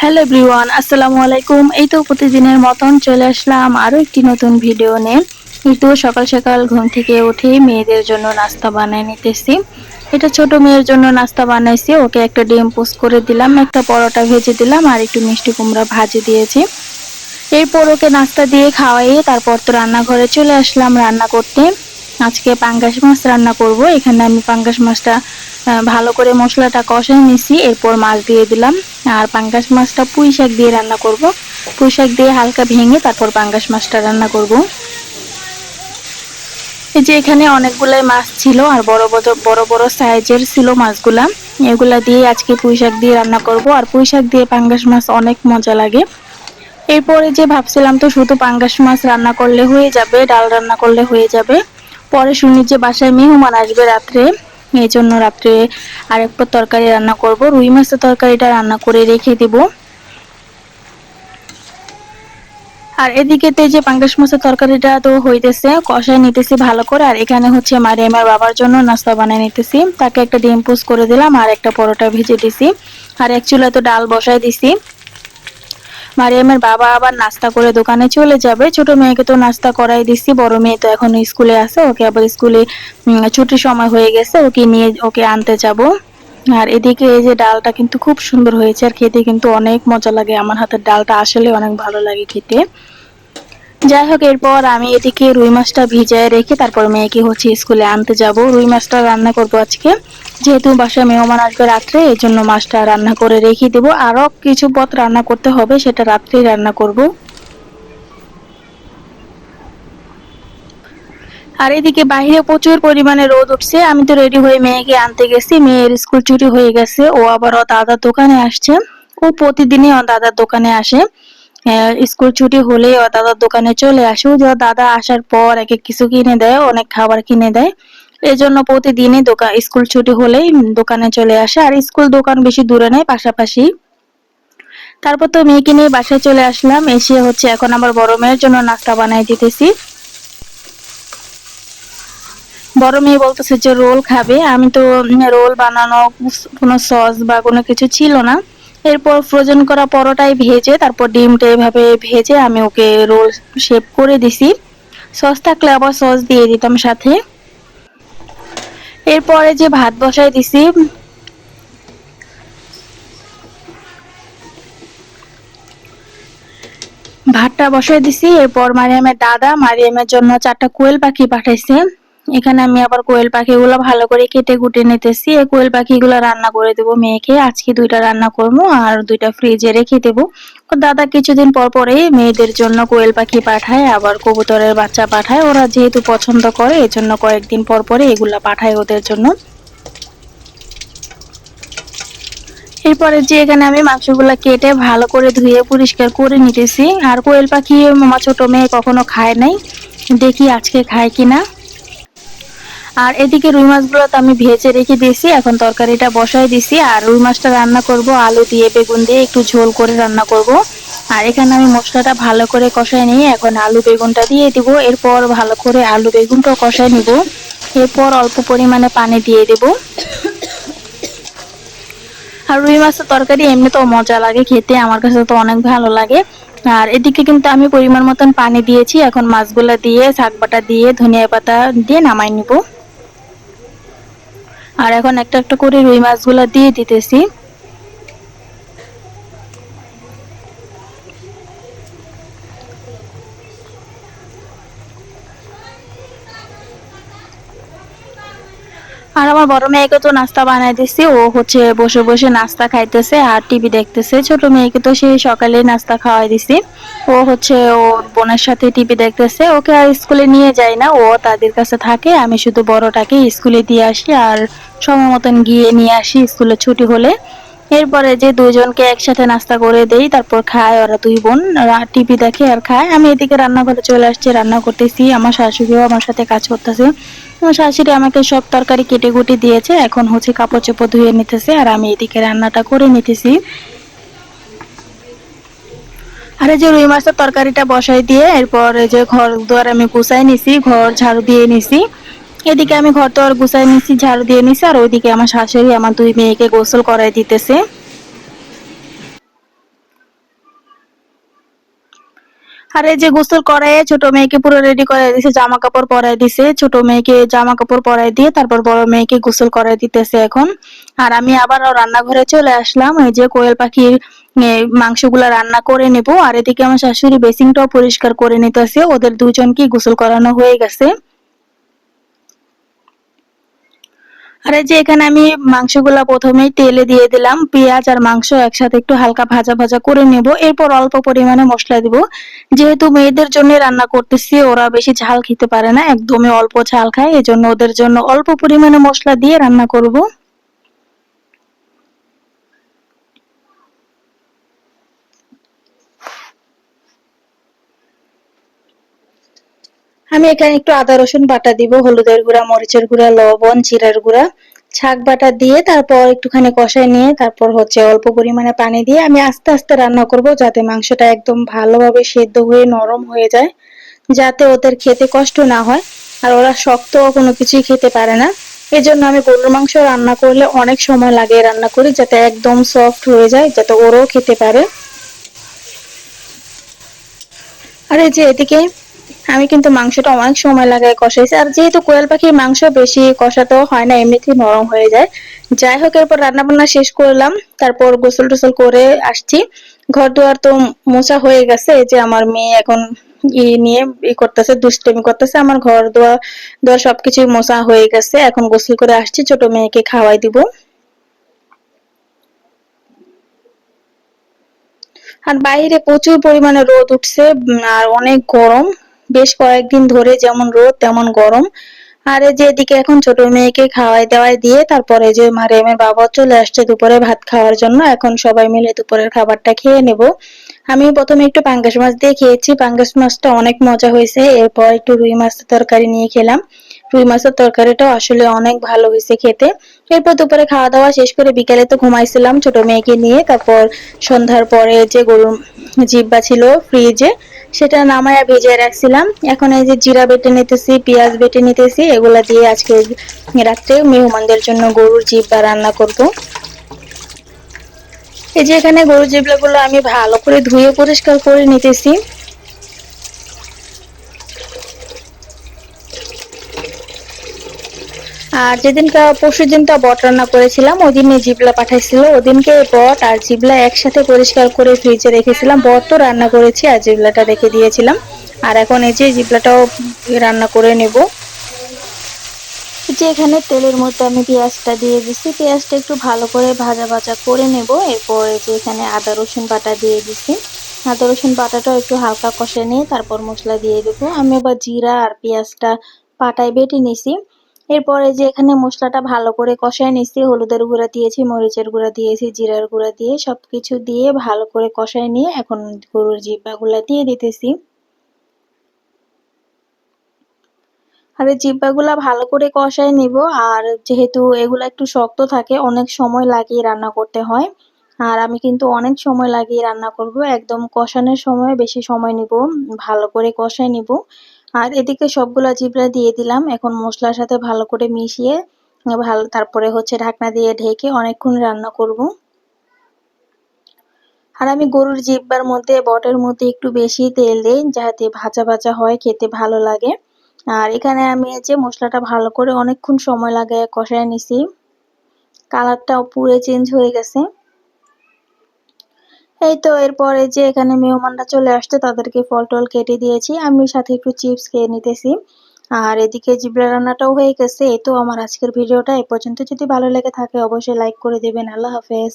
Hello everyone আসসালামু আলাইকুম। এই তো প্রতিদিনের মতন চলে আসলাম আরও একটি নতুন ভিডিও নিয়ে। এই তো সকাল সকাল ঘুম থেকে উঠে মেয়েদের জন্য নাস্তা বানিয়ে নিতেছি। এটা ছোট মেয়ের জন্য নাস্তা বানাইছি, ওকে একটা ডিম পোস্ট করে দিলাম, একটা পরোটা ভেজে দিলাম, আর একটু মিষ্টি কুমড়া ভাজি দিয়েছি। এরপর ওকে নাস্তা দিয়ে খাওয়াইয়ে তারপর তো রান্নাঘরে চলে আসলাম রান্না করতে। আজকে পাঙ্গাস মাছ রান্না করব। এখানে আমি পাঙ্গাস মাছটা ভালো করে মশলাটা কষাই নিছি, এরপর মাছ দিয়ে দিলাম। আর পাঙ্গাস মাছটা পুঁই শাক দিয়ে রান্না করব। পুঁই শাক দিয়ে হালকা ভেঙে তারপর পাঙ্গাস মাছটা রান্না করব। এই যে এখানে অনেকগুলাই মাছ ছিল, আর বড় বড় বড় বড় সাইজের ছিল মাছগুলা। এগুলা দিয়ে আজকে পুঁই শাক দিয়ে রান্না করব। আর পুঁই শাক দিয়ে পাঙ্গাস মাছ অনেক মজা লাগে। এরপরে যে ভাবছিলাম তো শুধু পাঙ্গাস মাছ রান্না করলে হয়ে যাবে, ডাল রান্না করলে হয়ে যাবে। পরে শুনি যে বাসায় মেহমান আসবে রাত্রে এই জন্য রাত্রে আরেকটা তরকারি রান্না করব। রুই মাছের তরকারিটা রান্না করে রেখে দেব। আর এদিকে তো যে পাঙ্গাস মাছের তরকারিটা তো হইতেছে, কষায় নিতেছি ভালো করে। আর এখানে হচ্ছে মারিয়ামের বাবার জন্য নাস্তা বানিয়ে নিতেছি। তাকে একটা ডিম পোস করে দিলাম আর একটা পরোটা ভেজে দিছি। আর এক চুলা তো ডাল বসাই দিছি। মারিয়ামের বাবা আবার নাস্তা করে দোকানে চলে যাবে। ছোট মেয়েকে তো নাস্তা করাই দিচ্ছি বড় মেয়ে তো এখন স্কুলে আছে, ওকে আবার স্কুলে ছুটির সময় হয়ে গেছে, ওকে নিয়ে ওকে আনতে যাব। আর এদিকে এই যে ডালটা কিন্তু খুব সুন্দর হয়েছে, আর খেতে কিন্তু অনেক মজা লাগে। আমার হাতের ডালটা আসলে অনেক ভালো লাগে খেতে। যাই হোক এরপর আমি এদিকে রুই মাছটা ভিজায় রেখে তারপর মেয়েকে হচ্ছে স্কুলে আনতে যাব। রুই মাছটা রান্না করব আজকে। যেহেতু বাসায় মেহমান আসবে রাত্রে এই জন্য মাছটা রান্না করে রেখে দেবো। আরও কিছু পথ রান্না করতে হবে, সেটা রাত্রেই রান্না করব। আর এদিকে বাইরে প্রচুর পরিমাণে রোদ উঠছে। আমি তো রেডি হয়ে মেয়েকে আনতে গেছি। মেয়ের স্কুল ছুটি হয়ে গেছে। ও আবার দাদার দোকানে আসছে। ও প্রতিদিনই দাদার দোকানে আসে। স্কুল ছুটি হলে ও দাদার দোকানে চলে আসে। যে দাদা আসার পর একে কিছু কিনে দেয়, অনেক খাবার কিনে দেয়। এই জন্য প্রতিদিনই দোকান স্কুল ছুটি হলেই দোকানে চলে আসে। আর স্কুল দোকান বেশি দূরে নেই, পাশাপাশি। তারপর তো মেয়েকে নিয়ে বাসায় চলে আসলাম। এসে হচ্ছে এখন আমার বড় মেয়ের জন্য নাস্তা বানাই দিতেছি। বড় মেয়ে বলতেছে যে, রোল খাবে। আমি তো রোল বানানো, কোনো সস বা কোনো কিছু ছিল না। এরপর ফ্রোজেন করা পরোটাই ভেজে, তারপর ডিমটা এভাবে ভেজে আমি ওকে রোল শেপ করে দিছি। সস থাকলে আবার সস দিয়ে দিতাম সাথে। এরপরে যে ভাত বসাই দিছি, ভাতটা বসাই দিছি। এরপর মারিয়ামের দাদা, মারিয়ামের জন্য চারটা কোয়েল পাখি পাঠাইছে। এখানে আমি আবার কোয়েল পাখিগুলো ভালো করে কেটে কুটে নিতেছি। এই কোয়েল পাখিগুলো রান্না করে দেবো মেয়েকে। আজকে দুইটা রান্না করব আর দুইটা ফ্রিজে রেখে দেবো। দাদা কিছুদিন পর পরে মেয়েদের জন্য কোয়েল পাখি পাঠায়, আবার কবুতরের বাচ্চা পাঠায়। ওরা যেহেতু পছন্দ করে এই জন্য কয়েকদিন পর পরে এগুলা পাঠায় ওদের জন্য। এরপরে যে এখানে আমি মাংসগুলো কেটে ভালো করে ধুয়ে পরিষ্কার করে নিতেছি। আর কোয়েল পাখি, আমার ছোট মেয়ে কখনো খায় নাই। দেখি আজকে খায় কিনা। আর এদিকে রুই মাছগুলো তো আমি ভেজে রেখে দিয়েছি, এখন তরকারিটা বসাই দিছি। আর রুই মাছটা রান্না করব, আলু দিয়ে, বেগুন দিয়ে, একটু ঝোল করে রান্না করব। আর এখানে আমি মশলাটা ভালো করে কষাই নিয়ে এখন আলু বেগুনটা দিয়ে দিব। এরপর ভালো করে আলু বেগুনটাও কষাই নিব। এরপর অল্প পরিমাণে পানি দিয়ে দেব। আর রুই মাছের তরকারি এমনি তো মজা লাগে খেতে, আমার কাছে তো অনেক ভালো লাগে। আর এদিকে কিন্তু আমি পরিমাণ মতন পানি দিয়েছি, এখন মাছগুলা দিয়ে, শাক বাটা দিয়ে, ধনিয়া পাতা দিয়ে নামাই নিব। আর এখন একটা একটা করে রুই মাছগুলা দিয়ে দিতেছি। আর আমার বড় মেয়েকে তো নাস্তা বানাই দিছি। ও হচ্ছে বসে বসে নাস্তা খাইতেছে আর টিভি দেখতেছে। ছোট মেয়েকে তো সেই সকালে নাস্তা খাওয়াই দিছি। ও হচ্ছে ও বোনের সাথে টিভি দেখতেছে। ওকে আর স্কুলে নিয়ে যাই না। ও তাদের কাছে থাকে। আমি শুধু বড়টাকে স্কুলে দিয়ে আসি আর সময় মতন গিয়ে নিয়ে আসি স্কুলে ছুটি হলে। এরপরে যে দুজনকে একসাথে নাস্তা করে দেই, তারপর খায় ওরা দুই বোন টিভি দেখে আর খায়। আমি এদিকে রান্নাঘরে চলে আসছি, রান্না করতেছি। আমার শাশুড়িও আমার সাথে কাজ করতেছে। আমার শাশুড়ি আমাকে সব তরকারি কেটে কুটে দিয়েছে, এখন হচ্ছে কাপড় চোপড় ধুয়ে নিতেছে আর আমি এদিকে রান্নাটা করে নিতেছি। আর যে রুই মাছের তরকারিটা বসাই দিয়ে, এরপর যে ঘর দুয়ার আমি গুছাই নিছি, ঘর ঝাড়ু দিয়ে নিছি। এদিকে আমি ঘর তো আর গুছাই নিছি, ঝাড়ু দিয়ে নিছি, আর ওইদিকে আমার শাশুড়ি আমার দুই মেয়েকে গোসল করাই দিতেছে। আর এই যে গোসল করায় ছোট মেয়েকে পুরো রেডি করে দিছে জামা কাপড় পরাই দিছে। ছোট মেয়েকে জামা কাপড় পরাই দিয়ে তারপর বড় মেয়েকে গোসল করাই দিতেছে এখন। আর আমি আবার রান্নাঘরে চলে আসলাম, এই যে কোয়েল পাখির মাংসগুলা রান্না করে নেব। আর এদিকে আমার শাশুড়ি বেসিংটাও পরিষ্কার করে নিতেছে, ওদের দুজনকে গোসল করানো হয়ে গেছে। আর এই যে এখানে আমি মাংসগুলো প্রথমেই তেলে দিয়ে দিলাম, পেঁয়াজ আর মাংস একসাথে একটু হালকা ভাজা ভাজা করে নেব, এরপর অল্প পরিমাণে মশলা দিব। যেহেতু মেয়েদের জন্য রান্না করতেছি, ওরা বেশি ঝাল খেতে পারে না, একদমই অল্প ঝাল খায়, এজন্য ওদের জন্য অল্প পরিমাণে মশলা দিয়ে রান্না করব। আমি এখানে একটু আদা, রসুন বাটা দিব, হলুদের গুঁড়া, মরিচের গুঁড়া, লবণ, জিরার গুঁড়া। ছাক বাটা দিয়ে তারপর একটুখানি কষায় নিয়ে তারপর হচ্ছে অল্প পরিমাণে পানি দিয়ে আমি আস্তে আস্তে রান্না করব যাতে মাংসটা একদম ভালোভাবে সেদ্ধ হয়ে নরম হয়ে যায়, যাতে ওদের খেতে কষ্ট না হয় আর ওরা শক্ত কোনো কিছুই খেতে পারে না। এই জন্য আমি গরুর মাংস রান্না করলে অনেক সময় লাগে রান্না করি যাতে একদম সফট হয়ে যায়, যাতে ওরাও খেতে পারে। আর এই যে এদিকে আমি কিন্তু মাংসটা অনেক সময় লাগাই কষাইছি। আর যেহেতু কোয়েল পাখির মাংস বেশি কষাতেও হয় না, এমনিতেই নরম হয়ে যায়। যাই হোক, এরপর রান্না বান্না শেষ করলাম। তারপর গোসল টোসল করে আসছি। ঘর দুয়ার তো মোছা হয়ে গেছে যে আমার মেয়ে এখন ই নিয়ে ই করতেছে, দুষ্টমি করতেছে। আমার ঘর দোয়া দোয়া সবকিছু মোছা হয়ে গেছে। এখন গোসল করে আসছি, ছোট মেয়েকে খাওয়াই দিব। আর বাইরে প্রচুর পরিমাণে রোদ উঠছে আর অনেক গরম। বেশ কয়েকদিন ধরে যেমন রোদ, তেমন গরম। আর যে এদিকে এখন ছোট মেয়েকে খাওয়াই দেওয়াই দিয়ে তারপরে যে মারিয়ামের বাবা চলে আসছে দুপুরে ভাত খাওয়ার জন্য, এখন সবাই মিলে দুপুরের খাবারটা খেয়ে নেব। আমি প্রথমে একটু পাঙ্গাস মাছ দিয়ে খেয়েছি। পাঙ্গাস মাছটা অনেক মজা হয়েছে। এরপর একটু রুই মাছের তরকারি নিয়ে খেলাম। রুই মাছের তরকারিটাও আসলে অনেক ভালো হয়েছে খেতে। এরপর দুপুরে খাওয়া দাওয়া শেষ করে বিকেলে তো ঘুমাইছিলাম ছোট মেয়েকে নিয়ে। তারপর সন্ধ্যার পরে যে গরু জিব্বা ছিল ফ্রিজে, সেটা নামায়া ভেজে রাখছিলাম। এখন এই যে জিরা বেটে নিতেছি, পেঁয়াজ বেটে নিতেছি, এগুলা দিয়ে আজকে রাত্রে মেহমানদের জন্য গরুর জিব্বা রান্না করব। এই যে এখানে গরুর জিবলাগুলো আমি ভালো করে ধুয়ে পরিষ্কার করে নিতেছি। আর যেদিনকা পরশু দিনটা বট রান্না করেছিলাম, ওই দিনে জিবলা পাঠাইছিল। ওদিনকে বট আর জিবলা একসাথে পরিষ্কার করে ফ্রিজে রেখেছিলাম। বট তো রান্না করেছি আর জিবলাটা রেখে দিয়েছিলাম। আর এখন এই যে জিবলাটাও রান্না করে নেব। যে এখানে তেলের মধ্যে আমি পেঁয়াজটা দিয়ে দিছি। পেঁয়াজটা একটু ভালো করে ভাজা ভাজা করে নেব। এরপর যে এখানে আদা, রসুন বাটা দিয়ে দিছি। আদা, রসুন বাটাটাও একটু হালকা কষে নিয়ে তারপর মশলা দিয়ে দেবো। আমি আবার জিরা আর পেঁয়াজটা পাটায় বেটে নিছি। এরপরে যে এখানে মশলাটা ভালো করে কষায় নিচ্ছি হলুদের গুঁড়া দিয়েছি, মরিচের গুঁড়া দিয়েছি, জিরার গুঁড়া দিয়ে সবকিছু দিয়ে ভালো করে কষায় নিয়ে এখন গরুর জিব্বাগুলা দিয়ে দিতেছি। আর এই জিব্বাগুলা ভালো করে কষায় নিব, আর যেহেতু এগুলা একটু শক্ত থাকে, অনেক সময় লাগিয়ে রান্না করতে হয়। আর আমি কিন্তু অনেক সময় লাগিয়ে রান্না করব, একদম কষানোর সময় বেশি সময় নিব, ভালো করে কষায় নিব। আর এদিকে সবগুলা জিবরা দিয়ে দিলাম। এখন মশলার সাথে ভালো করে মিশিয়ে, ভালো, তারপরে হচ্ছে ঢাকনা দিয়ে ঢেকে অনেকক্ষণ রান্না করব। আর আমি গরুর জিব্বার মধ্যে, বটের মধ্যে একটু বেশি তেল দিই, যাতে ভাজা ভাজা হয়, খেতে ভালো লাগে। আর এখানে আমি যে মশলাটা ভালো করে অনেকক্ষণ সময় লাগে কষায় নিছি। কালারটাও পুরে চেঞ্জ হয়ে গেছে। এই তো, এরপরে যে এখানে মেহমানরা চলে আসছে, তাদেরকে ফল টল কেটে দিয়েছি। আমি সাথে একটু চিপস খেয়ে নিতেছি। আর এদিকে জিবরা রান্নাটাও হয়ে গেছে। এই তো আমার আজকের ভিডিওটা, এ পর্যন্ত যদি ভালো লেগে থাকে, অবশ্যই লাইক করে দেবেন। আল্লাহ হাফেজ।